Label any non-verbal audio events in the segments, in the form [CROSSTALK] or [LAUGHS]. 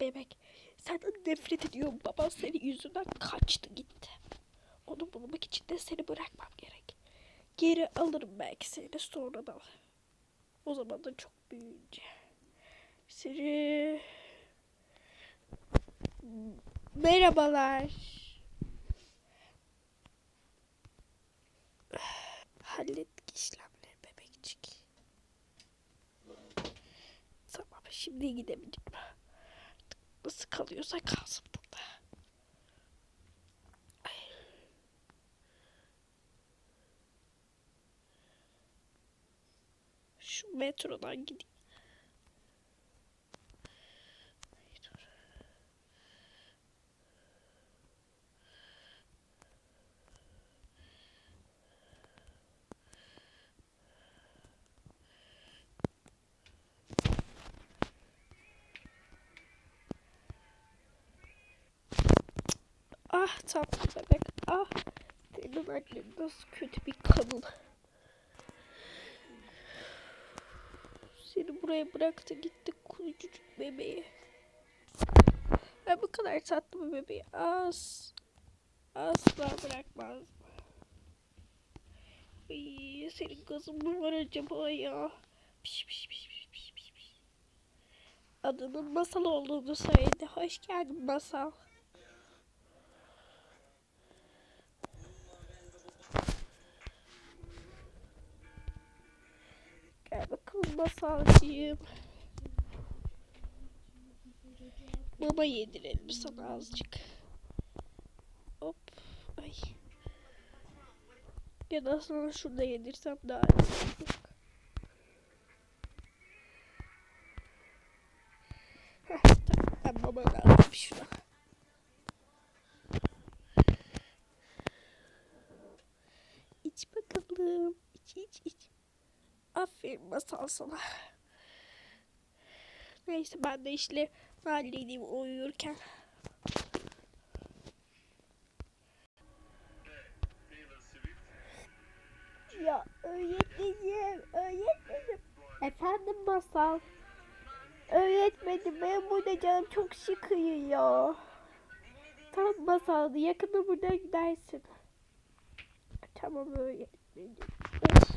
bebek. Senden nefret ediyorum. Baban senin yüzünden kaçtı gitti. Onu bulmak için de seni bırakmam gerek. Geri alırım belki seni sonradan. O zaman da çok büyüyünce. Seni... Merhabalar. Hallettik işlemleri bebekçik. Tamam şimdi gidebilirim. Nasıl kalıyorsa kalsın burada. Şu metrodan gideyim. Ah tatlı bebek. Ah. Senin annen nasıl kötü bir kadın. Seni buraya bıraktı gitti kuzucuk bebeği. Ben bu kadar tatlı bir bebeği az asla bırakmaz. Ay, senin gazın mı var acaba ya? Piş piş piş piş piş piş. Adının masal olduğunu söyledi. Hoş geldin masal. Bakalım masalcığım. Mama yedirelim sana azıcık. Hop. Ay. Ya da sana şurada yedirsem daha iyi olur. Ben mama lazım şuna. İç bakalım. İç iç iç. Aferin masal sana. Neyse ben de işle halledeyim uyurken. Ya öğretmenim, öğretmenim. Efendim masal. Öğretmenim ben burada canım çok sıkıyor. Tamam masal yakında buradan gidersin. Tamam öğretmenim. Of.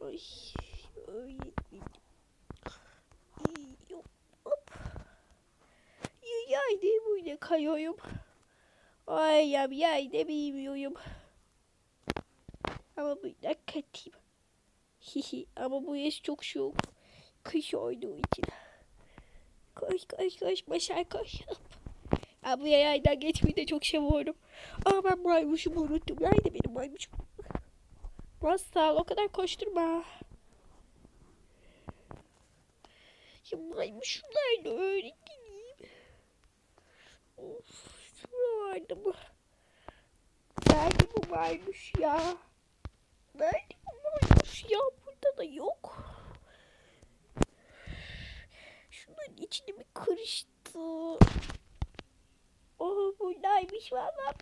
Ay, ay, ay, hop. Yay değil böyle kayıyorum. Ay ya yay de bilmiyorum. Ama burada katayım. Hihi ama bu yaş çok soğuk. Kış olduğu için. Koş koş koş başar koş. Aa, bu yaydan geçmeyi de çok seviyorum. Aa ben maymuşumu unuttum. Nerede benim maymuşum? Masal o kadar koşturma. Ya maymuş nerede öğretmenim? Of şurada vardı mı? Nerede bu maymuş ya? Nerede bu maymuş ya? Burada da yok. Şunların içine mi karıştı? Oh buradaymış vallahi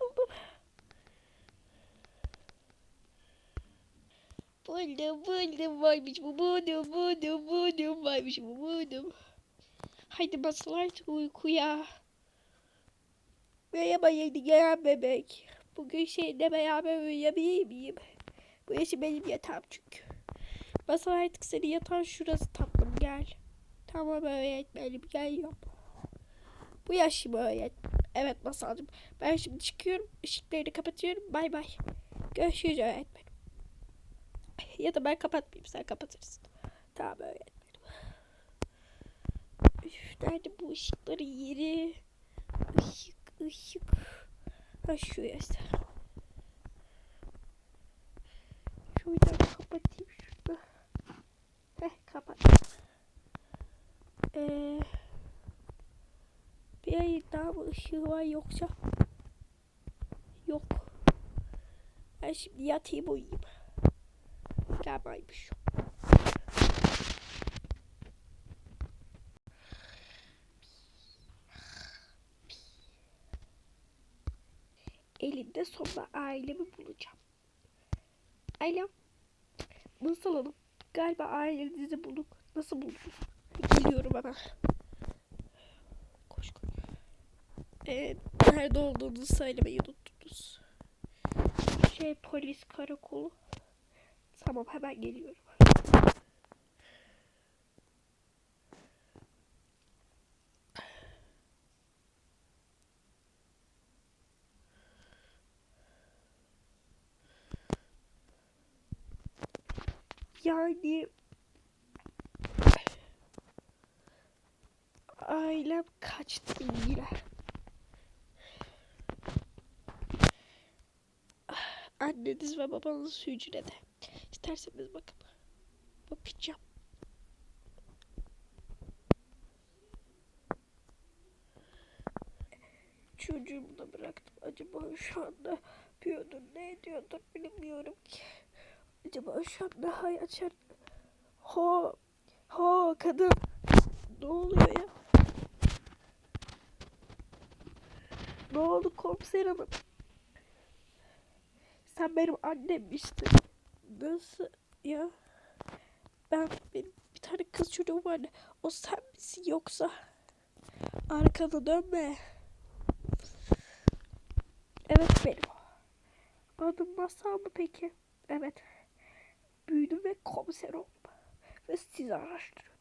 buldum. Buldum varmış bu buldum buldum buldum varmış bu buldum. Haydi basıl artık uykuya. Merhaba yeni gelen bebek. Bugün seninle beraber uyuyabilir miyim? Burası benim yatağım çünkü. Basıl artık senin yatağın şurası tatlım gel. Tamam öğretmenim geliyorum. Bu yaşım öğret. Evet masalcım. Ben şimdi çıkıyorum. Işıkları kapatıyorum. Bay bay. Görüşürüz öğretmenim. [LAUGHS] Ya da ben kapatmayayım sen kapatırsın. Tamam öğretmenim. Üf, nerede bu ışıkların yeri? Işık ışık. Ha şurası. Şuradan kapatayım şunu. Heh kapat. Ee, bir ay daha mı ışığı var yoksa? Yok. Ben şimdi yatayım uyuyayım. Galibaymış. Elinde sonunda ailemi bulacağım. Alo. Nasıl hanım? galiba ailenizi bulduk. Nasıl buldunuz? Geliyorum hemen. Koş koş. Ee, nerede olduğunuzu söylemeyi unuttunuz. Şey polis karakolu. Tamam hemen geliyorum. Yani ailem kaçtı bilgiler. Anneniz ve babanız hücrede. İsterseniz bakın. Bakacağım. Çocuğumu da bıraktım. Acaba şu anda yapıyordur, ne ediyordur bilmiyorum ki. Acaba şu an daha açar. Ho, ho kadın. Ne oluyor ya? Ne oldu komiser hanım? Sen benim annemmiştin. Nasıl ya? Ben benim bir tane kız çocuğum vardı. O sen misin yoksa? Arkanı dönme. Evet benim. Adım Masal mı peki? Evet. Büyüdüm ve komiser oldum. Ve sizi araştırıyorum.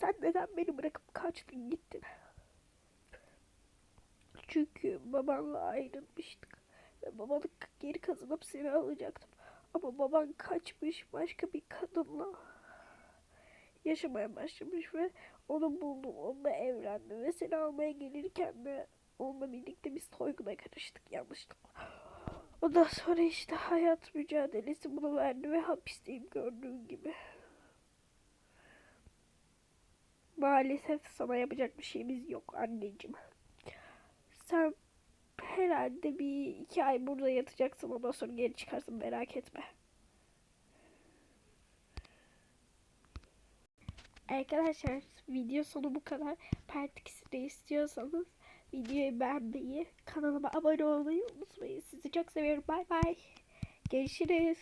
Sen neden beni bırakıp kaçtın gittin? Çünkü babanla ayrılmıştık. Ve babanı geri kazanıp seni alacaktım. Ama baban kaçmış başka bir kadınla yaşamaya başlamış ve onu buldum. Onunla evlendim ve seni almaya gelirken de onunla birlikte biz soyguna karıştık yanlışlıkla. Ondan sonra işte hayat mücadelesi bunu verdi ve hapisteyim gördüğün gibi. Maalesef sana yapacak bir şeyimiz yok anneciğim. Sen herhalde bir iki ay burada yatacaksın ondan sonra geri çıkarsın merak etme. Arkadaşlar video sonu bu kadar. Part 2'sini istiyorsanız videoyu beğenmeyi, kanalıma abone olmayı unutmayın. Sizi çok seviyorum. Bay bay. Görüşürüz.